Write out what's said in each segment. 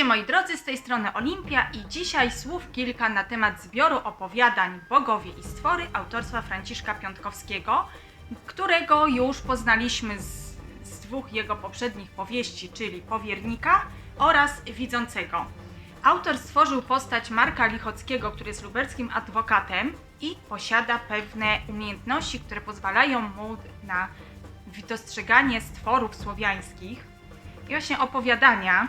Witajcie moi drodzy, z tej strony Olimpia i dzisiaj słów kilka na temat zbioru opowiadań Bogowie i Stwory autorstwa Franciszka Piątkowskiego, którego już poznaliśmy z, z dwóch jego poprzednich powieści, czyli Powiernika oraz Widzącego. Autor stworzył postać Marka Lichockiego, który jest lubelskim adwokatem i posiada pewne umiejętności, które pozwalają mu na dostrzeganie stworów słowiańskich. I właśnie opowiadania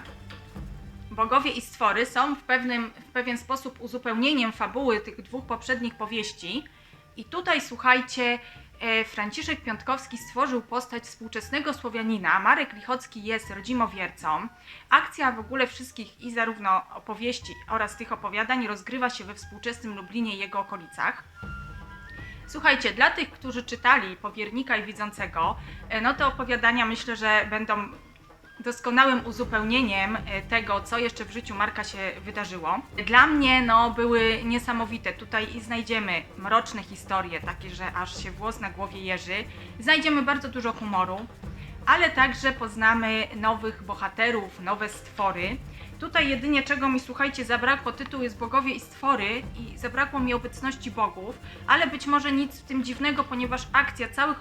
Bogowie i stwory są w, pewnym, w pewien sposób uzupełnieniem fabuły tych dwóch poprzednich powieści. I tutaj słuchajcie, e, Franciszek Piątkowski stworzył postać współczesnego Słowianina. Marek Lichocki jest rodzimowiercą. Akcja w ogóle wszystkich i zarówno opowieści oraz tych opowiadań rozgrywa się we współczesnym Lublinie i jego okolicach. Słuchajcie, dla tych, którzy czytali Powiernika i Widzącego, e, no te opowiadania myślę, że będą doskonałym uzupełnieniem e, tego, co jeszcze w życiu Marka się wydarzyło. Dla mnie no, były niesamowite. Tutaj i znajdziemy mroczne historie, takie, że aż się włos na głowie jeży. Znajdziemy bardzo dużo humoru, ale także poznamy nowych bohaterów, nowe stwory. Tutaj jedynie czego mi, słuchajcie, zabrakło, tytuł jest Bogowie i Stwory i zabrakło mi obecności bogów, ale być może nic w tym dziwnego, ponieważ akcja całych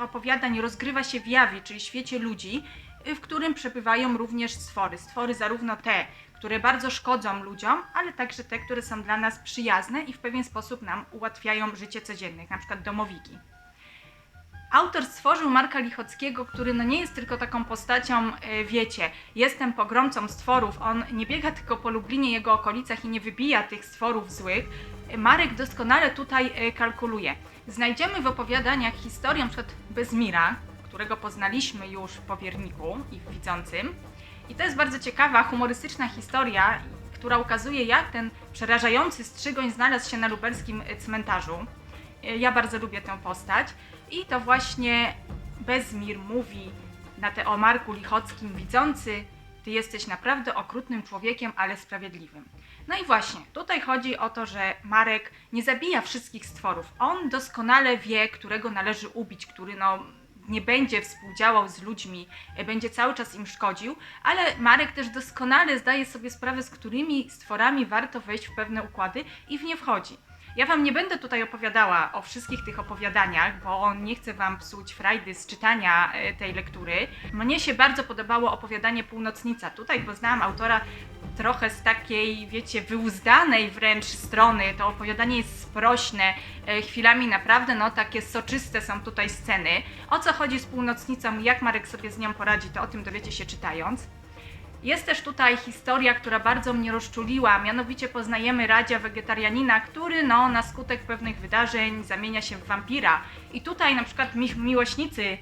opowiadań rozgrywa się w jawie, czyli świecie ludzi, w którym przebywają również stwory. Stwory zarówno te, które bardzo szkodzą ludziom, ale także te, które są dla nas przyjazne i w pewien sposób nam ułatwiają życie codzienne, na przykład domowiki. Autor stworzył Marka Lichockiego, który no nie jest tylko taką postacią, e, wiecie, jestem pogromcą stworów, on nie biega tylko po Lublinie, jego okolicach i nie wybija tych stworów złych. Marek doskonale tutaj e, kalkuluje. Znajdziemy w opowiadaniach historię np. Bezmira, którego poznaliśmy już w Powierniku i w Widzącym. I to jest bardzo ciekawa, humorystyczna historia, która ukazuje, jak ten przerażający strzygoń znalazł się na lubelskim cmentarzu. Ja bardzo lubię tę postać. I to właśnie Bezmir mówi na te o Marku Lichockim widzący, ty jesteś naprawdę okrutnym człowiekiem, ale sprawiedliwym. No i właśnie, tutaj chodzi o to, że Marek nie zabija wszystkich stworów. On doskonale wie, którego należy ubić, który no nie będzie współdziałał z ludźmi, e, będzie cały czas im szkodził, ale Marek też doskonale zdaje sobie sprawę, z którymi stworami warto wejść w pewne układy i w nie wchodzi. Ja Wam nie będę tutaj opowiadała o wszystkich tych opowiadaniach, bo nie chcę Wam psuć frajdy z czytania e, tej lektury. Mnie się bardzo podobało opowiadanie Północnica. Tutaj poznałam autora trochę z takiej, wiecie, wyuzdanej wręcz strony. To opowiadanie jest sprośne, e, chwilami naprawdę, no, takie soczyste są tutaj sceny. O co chodzi z Północnicą jak Marek sobie z nią poradzi, to o tym dowiecie się czytając. Jest też tutaj historia, która bardzo mnie rozczuliła, mianowicie poznajemy Radzia wegetarianina, który no, na skutek pewnych wydarzeń zamienia się w wampira. I tutaj na przykład mi- miłośnicy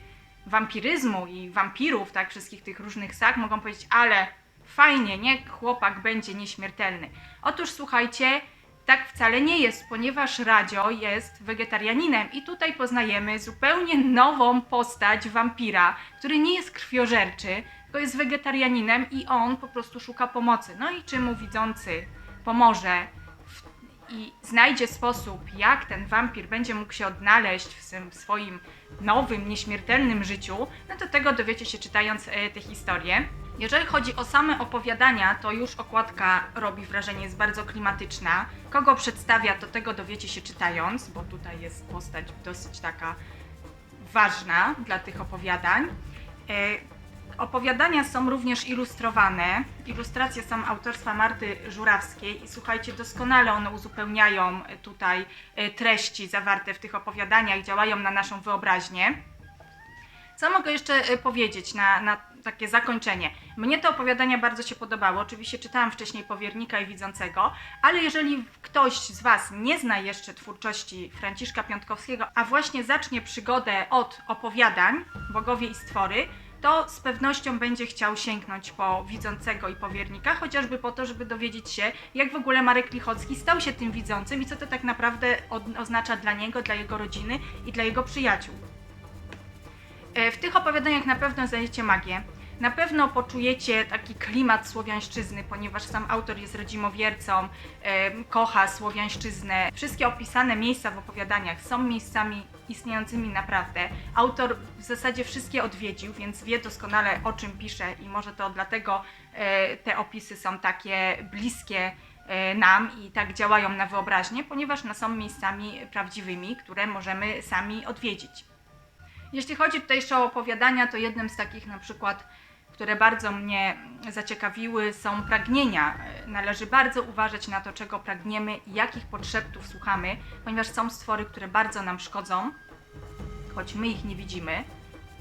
wampiryzmu i wampirów, tak, wszystkich tych różnych sag mogą powiedzieć, ale fajnie, niech chłopak będzie nieśmiertelny. Otóż słuchajcie, tak wcale nie jest, ponieważ Radzio jest wegetarianinem i tutaj poznajemy zupełnie nową postać wampira, który nie jest krwiożerczy, tylko jest wegetarianinem i on po prostu szuka pomocy. No i czy mu widzący pomoże w, i znajdzie sposób, jak ten wampir będzie mógł się odnaleźć w, w swoim nowym, nieśmiertelnym życiu, no to tego dowiecie się czytając e, tę historię. Jeżeli chodzi o same opowiadania, to już okładka robi wrażenie, jest bardzo klimatyczna. Kogo przedstawia, to tego dowiecie się czytając, bo tutaj jest postać dosyć taka ważna dla tych opowiadań. E, Opowiadania są również ilustrowane. Ilustracje są autorstwa Marty Żurawskiej i słuchajcie, doskonale one uzupełniają tutaj e, treści zawarte w tych opowiadaniach, działają na naszą wyobraźnię. Co mogę jeszcze e, powiedzieć na, na takie zakończenie? Mnie te opowiadania bardzo się podobały. Oczywiście czytałam wcześniej Powiernika i Widzącego, ale jeżeli ktoś z Was nie zna jeszcze twórczości Franciszka Piątkowskiego, a właśnie zacznie przygodę od opowiadań Bogowie i Stwory, to z pewnością będzie chciał sięgnąć po Widzącego i Powiernika, chociażby po to, żeby dowiedzieć się, jak w ogóle Marek Lichocki stał się tym widzącym i co to tak naprawdę oznacza dla niego, dla jego rodziny i dla jego przyjaciół. E, W tych opowiadaniach na pewno znajdziecie magię. Na pewno poczujecie taki klimat słowiańszczyzny, ponieważ sam autor jest rodzimowiercą, kocha słowiańszczyznę. Wszystkie opisane miejsca w opowiadaniach są miejscami istniejącymi naprawdę. Autor w zasadzie wszystkie odwiedził, więc wie doskonale o czym pisze i może to dlatego e, te opisy są takie bliskie e, nam i tak działają na wyobraźnię, ponieważ no, są miejscami prawdziwymi, które możemy sami odwiedzić. Jeśli chodzi tutaj jeszcze o opowiadania, to jednym z takich na przykład, które bardzo mnie zaciekawiły, są pragnienia. Należy bardzo uważać na to, czego pragniemy i jakich podszeptów słuchamy, ponieważ są stwory, które bardzo nam szkodzą, choć my ich nie widzimy,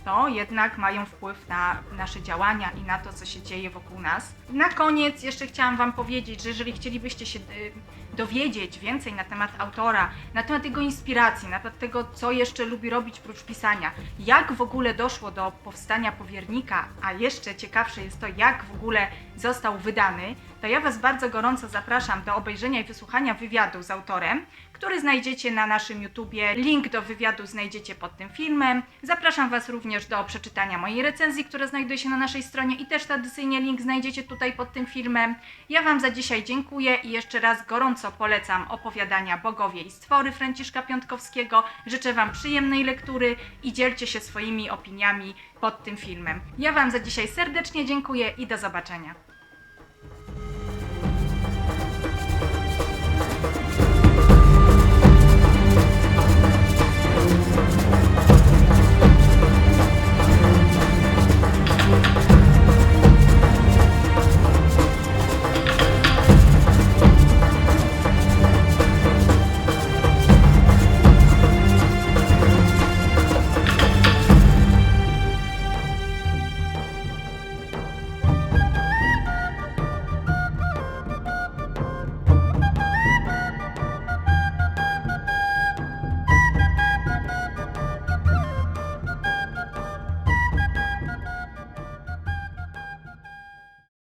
to jednak mają wpływ na nasze działania i na to, co się dzieje wokół nas. Na koniec jeszcze chciałam Wam powiedzieć, że jeżeli chcielibyście się y, dowiedzieć więcej na temat autora, na temat jego inspiracji, na temat tego, co jeszcze lubi robić prócz pisania, jak w ogóle doszło do powstania powiernika, a jeszcze ciekawsze jest to, jak w ogóle został wydany, to ja Was bardzo gorąco zapraszam do obejrzenia i wysłuchania wywiadu z autorem, który znajdziecie na naszym YouTubie. Link do wywiadu znajdziecie pod tym filmem. Zapraszam Was również do przeczytania mojej recenzji, która znajduje się na naszej stronie i też tradycyjnie link znajdziecie tutaj pod tym filmem. Ja Wam za dzisiaj dziękuję i jeszcze raz gorąco polecam opowiadania Bogowie i Stwory Franciszka Piątkowskiego. Życzę Wam przyjemnej lektury i dzielcie się swoimi opiniami pod tym filmem. Ja Wam za dzisiaj serdecznie dziękuję i do zobaczenia.